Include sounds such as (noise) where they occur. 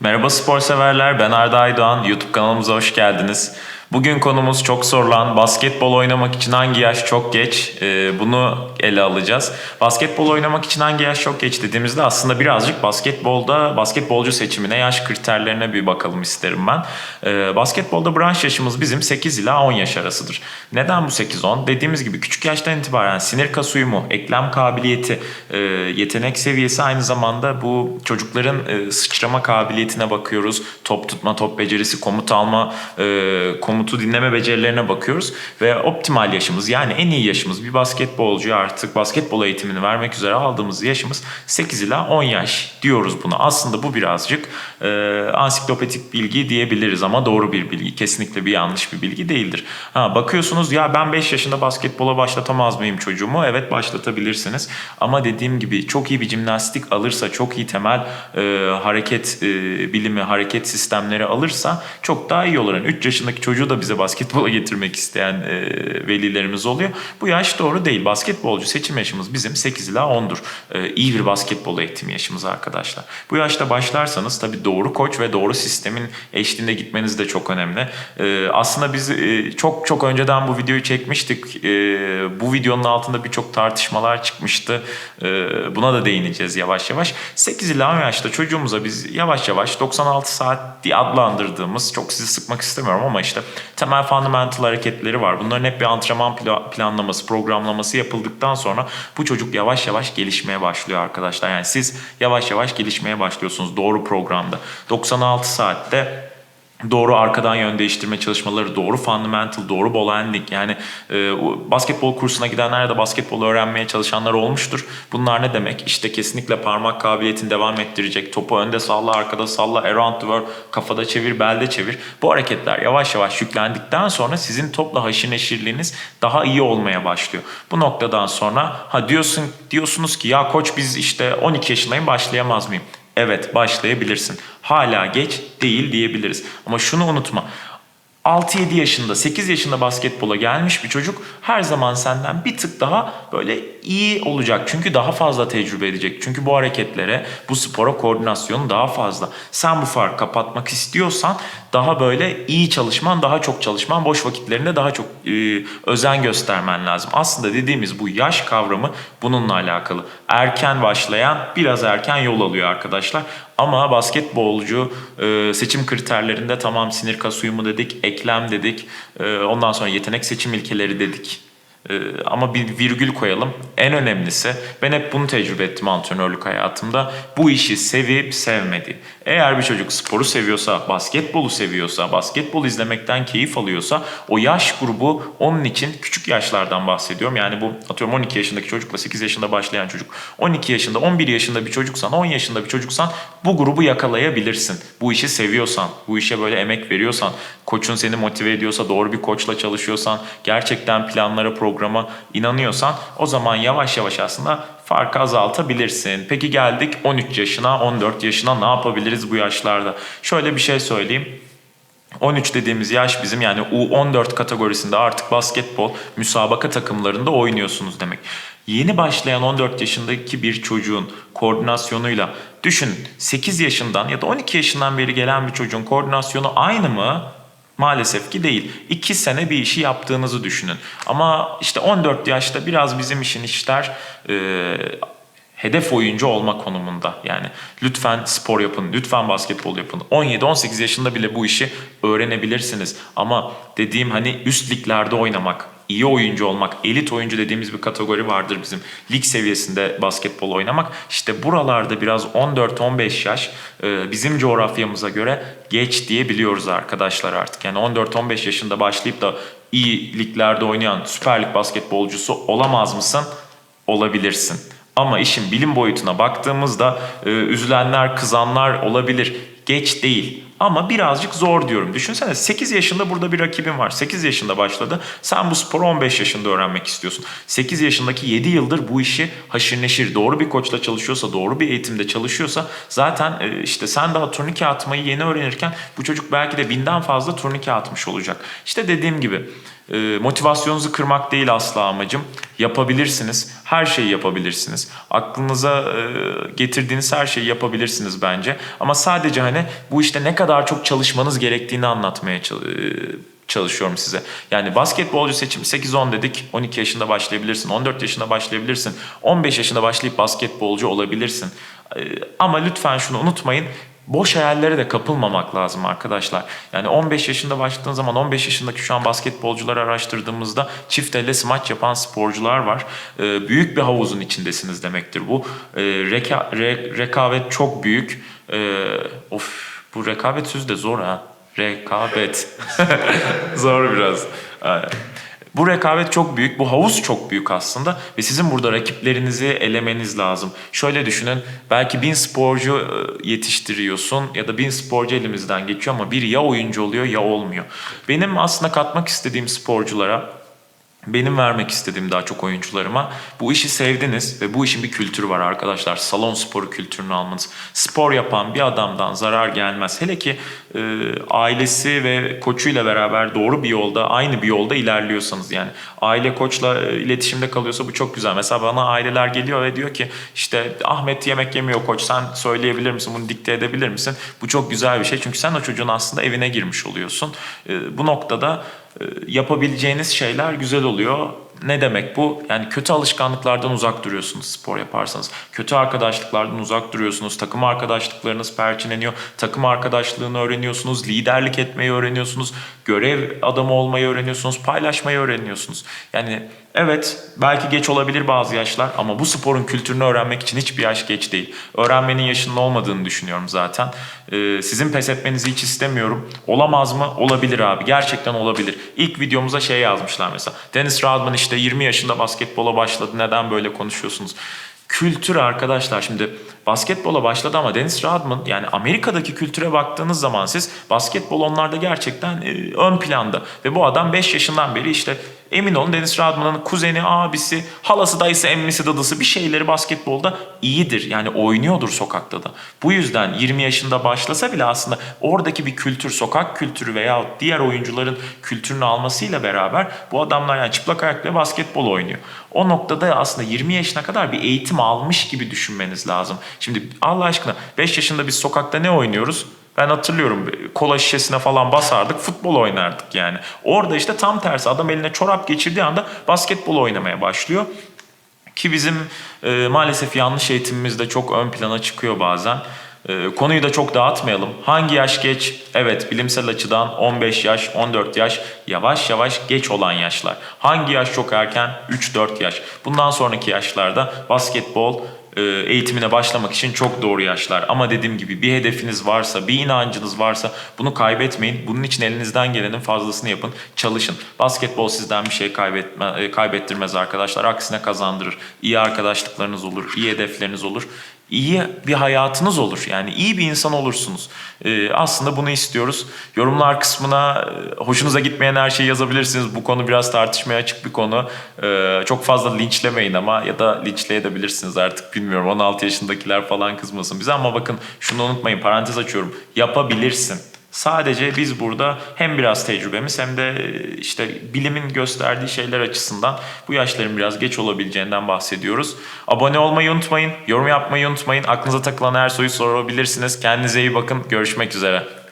Merhaba spor severler, ben Arda Aydoğan. YouTube kanalımıza hoş geldiniz. Bugün konumuz çok sorulan basketbol oynamak için hangi yaş çok geç? Ee, bunu ele alacağız. Basketbol oynamak için hangi yaş çok geç dediğimizde aslında birazcık basketbolda basketbolcu seçimine yaş kriterlerine bir bakalım isterim ben. Ee, basketbolda branş yaşımız bizim 8 ila 10 yaş arasıdır. Neden bu 8-10? Dediğimiz gibi küçük yaştan itibaren sinir kas uyumu, eklem kabiliyeti, e, yetenek seviyesi aynı zamanda bu çocukların e, sıçrama kabiliyetine bakıyoruz. Top tutma, top becerisi, komut alma, e, komutu dinleme becerilerine bakıyoruz. Ve optimal yaşımız yani en iyi yaşımız bir basketbolcuya artık basketbol eğitimini vermek üzere aldığımız yaşımız 8 ila 10 yaş diyoruz buna. Aslında bu birazcık e, ansiklopedik bilgi diyebiliriz ama doğru bir bilgi. Kesinlikle bir yanlış bir bilgi değildir. Ha, bakıyorsunuz ya ben 5 yaşında basketbola başlatamaz mıyım çocuğumu? Evet başlatabilirsiniz. Ama dediğim gibi çok iyi bir jimnastik alırsa, çok iyi temel e, hareket e, bilimi, hareket sistemleri alırsa çok daha iyi olur. Yani 3 yaşındaki çocuğu da bize basketbola getirmek isteyen e, velilerimiz oluyor. Bu yaş doğru değil. Basketbolcu seçim yaşımız bizim 8 ila 10'dur. E, iyi bir basketbol eğitimi yaşımız arkadaşlar. Bu yaşta başlarsanız tabii doğru koç ve doğru sistemin eşliğinde gitmeniz de çok önemli. E, aslında biz e, çok çok önceden bu videoyu çekmiştik. E, bu videonun altında birçok tartışmalar çıkmıştı. E, buna da değineceğiz yavaş yavaş. 8 ila 10 yaşta çocuğumuza biz yavaş yavaş 96 saat diye adlandırdığımız çok sizi sıkmak istemiyorum ama işte temel fundamental hareketleri var. Bunların hep bir antrenman pla- planlaması, programlaması yapıldıktan sonra bu çocuk yavaş yavaş gelişmeye başlıyor arkadaşlar. Yani siz yavaş yavaş gelişmeye başlıyorsunuz doğru programda. 96 saatte doğru arkadan yön değiştirme çalışmaları, doğru fundamental, doğru ball handling yani e, basketbol kursuna gidenler da basketbol öğrenmeye çalışanlar olmuştur. Bunlar ne demek? İşte kesinlikle parmak kabiliyetini devam ettirecek. Topu önde salla, arkada salla, around the world, kafada çevir, belde çevir. Bu hareketler yavaş yavaş yüklendikten sonra sizin topla haşır neşirliğiniz daha iyi olmaya başlıyor. Bu noktadan sonra ha diyorsun diyorsunuz ki ya koç biz işte 12 yaşındayım başlayamaz mıyım? Evet başlayabilirsin. Hala geç değil diyebiliriz. Ama şunu unutma. 6-7 yaşında, 8 yaşında basketbola gelmiş bir çocuk her zaman senden bir tık daha böyle iyi olacak. Çünkü daha fazla tecrübe edecek. Çünkü bu hareketlere, bu spora koordinasyonu daha fazla. Sen bu farkı kapatmak istiyorsan daha böyle iyi çalışman, daha çok çalışman, boş vakitlerinde daha çok e, özen göstermen lazım. Aslında dediğimiz bu yaş kavramı bununla alakalı. Erken başlayan biraz erken yol alıyor arkadaşlar. Ama basketbolcu e, seçim kriterlerinde tamam sinir kas uyumu dedik, eklem dedik, e, ondan sonra yetenek seçim ilkeleri dedik. Ee, ama bir virgül koyalım. En önemlisi ben hep bunu tecrübe ettim antrenörlük hayatımda. Bu işi sevip sevmedi. Eğer bir çocuk sporu seviyorsa, basketbolu seviyorsa, basketbol izlemekten keyif alıyorsa o yaş grubu onun için küçük yaşlardan bahsediyorum. Yani bu atıyorum 12 yaşındaki çocukla 8 yaşında başlayan çocuk. 12 yaşında, 11 yaşında bir çocuksan, 10 yaşında bir çocuksan bu grubu yakalayabilirsin. Bu işi seviyorsan, bu işe böyle emek veriyorsan, koçun seni motive ediyorsa, doğru bir koçla çalışıyorsan, gerçekten planlara, programa inanıyorsan o zaman yavaş yavaş aslında farkı azaltabilirsin. Peki geldik 13 yaşına, 14 yaşına ne yapabiliriz bu yaşlarda? Şöyle bir şey söyleyeyim. 13 dediğimiz yaş bizim yani U14 kategorisinde artık basketbol müsabaka takımlarında oynuyorsunuz demek. Yeni başlayan 14 yaşındaki bir çocuğun koordinasyonuyla düşün 8 yaşından ya da 12 yaşından beri gelen bir çocuğun koordinasyonu aynı mı? Maalesef ki değil. 2 sene bir işi yaptığınızı düşünün. Ama işte 14 yaşta biraz bizim işin işler e, hedef oyuncu olma konumunda. Yani lütfen spor yapın, lütfen basketbol yapın. 17-18 yaşında bile bu işi öğrenebilirsiniz. Ama dediğim hani üst liglerde oynamak, iyi oyuncu olmak, elit oyuncu dediğimiz bir kategori vardır bizim. Lig seviyesinde basketbol oynamak. İşte buralarda biraz 14-15 yaş e, bizim coğrafyamıza göre geç diyebiliyoruz arkadaşlar artık. Yani 14-15 yaşında başlayıp da iyi liglerde oynayan Süper Lig basketbolcusu olamaz mısın? Olabilirsin. Ama işin bilim boyutuna baktığımızda e, üzülenler, kızanlar olabilir. Geç değil. Ama birazcık zor diyorum. Düşünsene 8 yaşında burada bir rakibin var. 8 yaşında başladı. Sen bu sporu 15 yaşında öğrenmek istiyorsun. 8 yaşındaki 7 yıldır bu işi haşır neşir doğru bir koçla çalışıyorsa, doğru bir eğitimde çalışıyorsa zaten e, işte sen daha turnike atmayı yeni öğrenirken bu çocuk belki de binden fazla turnike atmış olacak. İşte dediğim gibi E, motivasyonunuzu kırmak değil asla amacım. Yapabilirsiniz. Her şeyi yapabilirsiniz. Aklınıza e, getirdiğiniz her şeyi yapabilirsiniz bence. Ama sadece hani bu işte ne kadar çok çalışmanız gerektiğini anlatmaya çalışıyorum çalışıyorum size. Yani basketbolcu seçim 8-10 dedik. 12 yaşında başlayabilirsin. 14 yaşında başlayabilirsin. 15 yaşında başlayıp basketbolcu olabilirsin. Ee, Ama lütfen şunu unutmayın. Boş hayallere de kapılmamak lazım arkadaşlar. Yani 15 yaşında başladığın zaman 15 yaşındaki şu an basketbolcuları araştırdığımızda çift elle smaç yapan sporcular var. Ee, büyük bir havuzun içindesiniz demektir bu. Ee, reka- re- rekabet çok büyük. Ee, of bu rekabet sözü de zor ha. Rekabet. (laughs) Zor biraz. Aynen. Bu rekabet çok büyük, bu havuz çok büyük aslında ve sizin burada rakiplerinizi elemeniz lazım. Şöyle düşünün, belki bin sporcu e, yetiştiriyorsun ya da bin sporcu elimizden geçiyor ama biri ya oyuncu oluyor ya olmuyor. Benim aslında katmak istediğim sporculara benim vermek istediğim daha çok oyuncularıma bu işi sevdiniz ve bu işin bir kültürü var arkadaşlar. Salon sporu kültürünü almanız. Spor yapan bir adamdan zarar gelmez. Hele ki e, ailesi ve koçuyla beraber doğru bir yolda, aynı bir yolda ilerliyorsanız yani. Aile koçla e, iletişimde kalıyorsa bu çok güzel. Mesela bana aileler geliyor ve diyor ki işte Ahmet yemek yemiyor koç sen söyleyebilir misin bunu dikte edebilir misin? Bu çok güzel bir şey çünkü sen o çocuğun aslında evine girmiş oluyorsun. E, bu noktada yapabileceğiniz şeyler güzel oluyor. Ne demek bu? Yani kötü alışkanlıklardan uzak duruyorsunuz spor yaparsanız. Kötü arkadaşlıklardan uzak duruyorsunuz. Takım arkadaşlıklarınız perçinleniyor. Takım arkadaşlığını öğreniyorsunuz. Liderlik etmeyi öğreniyorsunuz. Görev adamı olmayı öğreniyorsunuz. Paylaşmayı öğreniyorsunuz. Yani evet belki geç olabilir bazı yaşlar ama bu sporun kültürünü öğrenmek için hiçbir yaş geç değil. Öğrenmenin yaşının olmadığını düşünüyorum zaten. Ee, sizin pes etmenizi hiç istemiyorum. Olamaz mı? Olabilir abi. Gerçekten olabilir. İlk videomuza şey yazmışlar mesela. Dennis Rodman işte 20 yaşında basketbola başladı. Neden böyle konuşuyorsunuz? Kültür arkadaşlar şimdi basketbola başladı ama Dennis Rodman yani Amerika'daki kültüre baktığınız zaman siz basketbol onlarda gerçekten e, ön planda ve bu adam 5 yaşından beri işte emin olun Dennis Rodman'ın kuzeni, abisi, halası, dayısı, emmisi, dadısı bir şeyleri basketbolda iyidir. Yani oynuyordur sokakta da. Bu yüzden 20 yaşında başlasa bile aslında oradaki bir kültür, sokak kültürü veya diğer oyuncuların kültürünü almasıyla beraber bu adamlar yani çıplak ayakla basketbol oynuyor. O noktada aslında 20 yaşına kadar bir eğitim almış gibi düşünmeniz lazım. Şimdi Allah aşkına 5 yaşında biz sokakta ne oynuyoruz? Ben hatırlıyorum kola şişesine falan basardık futbol oynardık yani. Orada işte tam tersi adam eline çorap geçirdiği anda basketbol oynamaya başlıyor. Ki bizim e, maalesef yanlış eğitimimiz de çok ön plana çıkıyor bazen. E, konuyu da çok dağıtmayalım. Hangi yaş geç? Evet bilimsel açıdan 15 yaş, 14 yaş yavaş yavaş geç olan yaşlar. Hangi yaş çok erken? 3-4 yaş. Bundan sonraki yaşlarda basketbol eğitimine başlamak için çok doğru yaşlar. Ama dediğim gibi bir hedefiniz varsa, bir inancınız varsa bunu kaybetmeyin. Bunun için elinizden gelenin fazlasını yapın, çalışın. Basketbol sizden bir şey kaybetme, e, kaybettirmez arkadaşlar. Aksine kazandırır. İyi arkadaşlıklarınız olur, iyi hedefleriniz olur iyi bir hayatınız olur. Yani iyi bir insan olursunuz. Ee, aslında bunu istiyoruz. Yorumlar kısmına e, hoşunuza gitmeyen her şeyi yazabilirsiniz. Bu konu biraz tartışmaya açık bir konu. Ee, çok fazla linçlemeyin ama ya da linçleyebilirsiniz artık bilmiyorum. 16 yaşındakiler falan kızmasın bize ama bakın şunu unutmayın parantez açıyorum. Yapabilirsin. Sadece biz burada hem biraz tecrübemiz hem de e, işte bilimin gösterdiği şeyler açısından bu yaşların biraz geç olabileceğinden bahsediyoruz. Abone olmayı unutmayın, yorum yapmayı unutmayın. Aklınıza takılan her soruyu sorabilirsiniz. Kendinize iyi bakın. Görüşmek üzere.